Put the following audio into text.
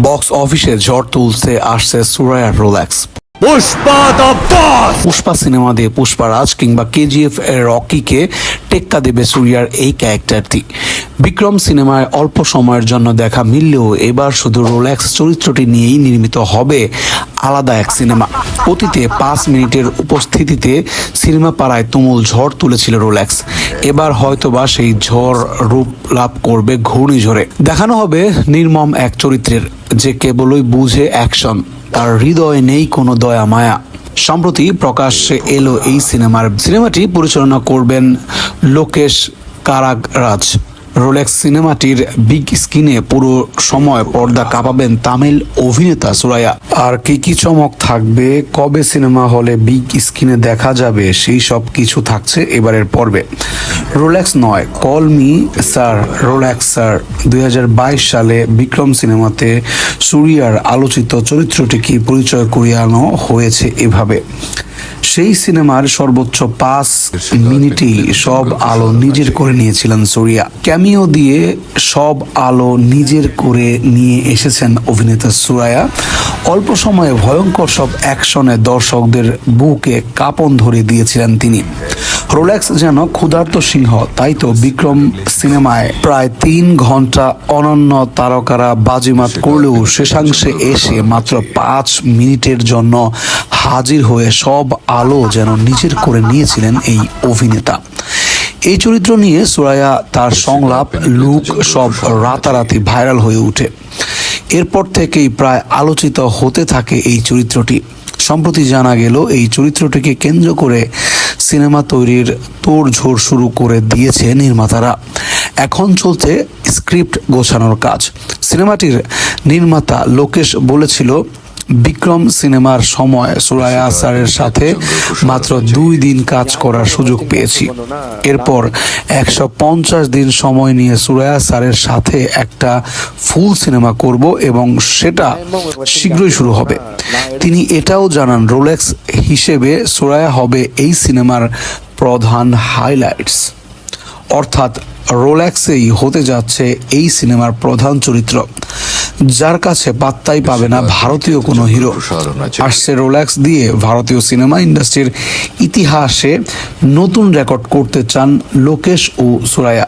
Box অফিসে ঝড় তুলতে আসছে Suriya Rolex Pushpa the boss. Pushpa cinema দিয়ে পুষ্পারাজ কিংবা কেজিএফ এর রকিকে টেক্কা দেবে সুরিয়ার এই ক্যারেক্টারটি। বিক্রম সিনেমায় অল্প সময়ের জন্য দেখা মিললেও এবার শুধু রোল্যাক্স চরিত্রটি নিয়েই নির্মিত হবে আলাদা এক সিনেমা। অতীতে পাঁচ মিনিটের উপস্থিতিতে সিনেমা পাড়ায় তুমুল ঝড় তুলেছিল রোল্যাক্স। এবার হয়তোবা সেই ঝড় রূপ লাভ করবে ঘূর্ণিঝড়ে। দেখানো হবে নির্মম এক চরিত্রের, যে কেবলই বুঝে অ্যাকশন। তার হৃদয়ে নেই কোনো দয়া, মায়া। সম্প্রতি প্রকাশ্যে এলো এই সিনেমার। সিনেমাটি পরিচালনা করবেন লোকেশ কারাগরাজ। রোলেক্স সিনেমাটির বিগ স্ক্রিনে পুরো সময় পর্দা কাঁপাবেন তামিল অভিনেতা সুরাইয়া। আর কি কি চমক থাকবে, কবে সিনেমা হলে বিগ স্ক্রিনে দেখা যাবে, সেই সব কিছু থাকছে এবারের পর্বে। রোলেক্স নয়, call me sir, Rolex sir, দুই হাজার বাইশ সালে বিক্রম সিনেমাতে সুরিয়ার আলোচিত চরিত্রটিকে পরিচয় করিয়ানো হয়েছে এভাবে। সেই সিনেমার সর্বোচ্চ পাঁচ মিনিটই সব আলো নিজের করে নিয়েছিলেন সোরিয়া। ক্যামিও দিয়ে সব আলো নিজের করে নিয়ে এসেছেন অভিনেতা সুরায়া। অল্প সময়ে ভয়ঙ্কর সব অ্যাকশনে দর্শকদের বুকে কাপন ধরে দিয়েছিলেন তিনি। রোলেক্স যেন ক্ষুধার্ত সিংহ, তাই তো বিক্রম সিনেমায় প্রায় তিন ঘণ্টা অনন্য তারকারা বাজিমাত করলেও শেষাংশে এসে মাত্র পাঁচ মিনিটের জন্য হাজির হয়ে সব আলো যেন নিজের করে নিয়েছিলেন এই অভিনেতা। এই চরিত্র নিয়ে সুরায়া তার সংলাপ, লুক সব রাতারাতি ভাইরাল হয়ে ওঠে। এরপর থেকেই প্রায় আলোচিত হতে থাকে এই চরিত্রটি। সম্প্রতি জানা গেল, এই চরিত্রটিকে কেন্দ্র করে সিনেমা তৈরির তোড়ঝোড় শুরু করে দিয়েছে নির্মাতারা। এখন চলছে স্ক্রিপ্ট গোছানোর কাজ। সিনেমাটির নির্মাতা লোকেশ বলেছিল বিক্রম সিনেমার সময় সুরায়া স্যারের সাথে মাত্র দুই দিন কাজ করার সুযোগ পেয়েছি। এরপর একশো পঞ্চাশ দিন সময় নিয়ে সুরায়া স্যারের সাথে একটা ফুল সিনেমা করব এবং সেটা শীঘ্রই শুরু হবে। তিনি এটাও জানান, রোলেক্স হিসেবে সুরায়া হবে এই সিনেমার প্রধান হাইলাইটস অর্থাৎ রোল্যাক্সেই হতে যাচ্ছে এই সিনেমার প্রধান চরিত্র। যার কাছে পাত্তাই পাবে না ভারতীয় কোনো হিরো। আসছে রোল্যাক্স দিয়ে ভারতীয় সিনেমা ইন্ডাস্ট্রির ইতিহাসে নতুন রেকর্ড করতে চান লোকেশ ও সুরায়া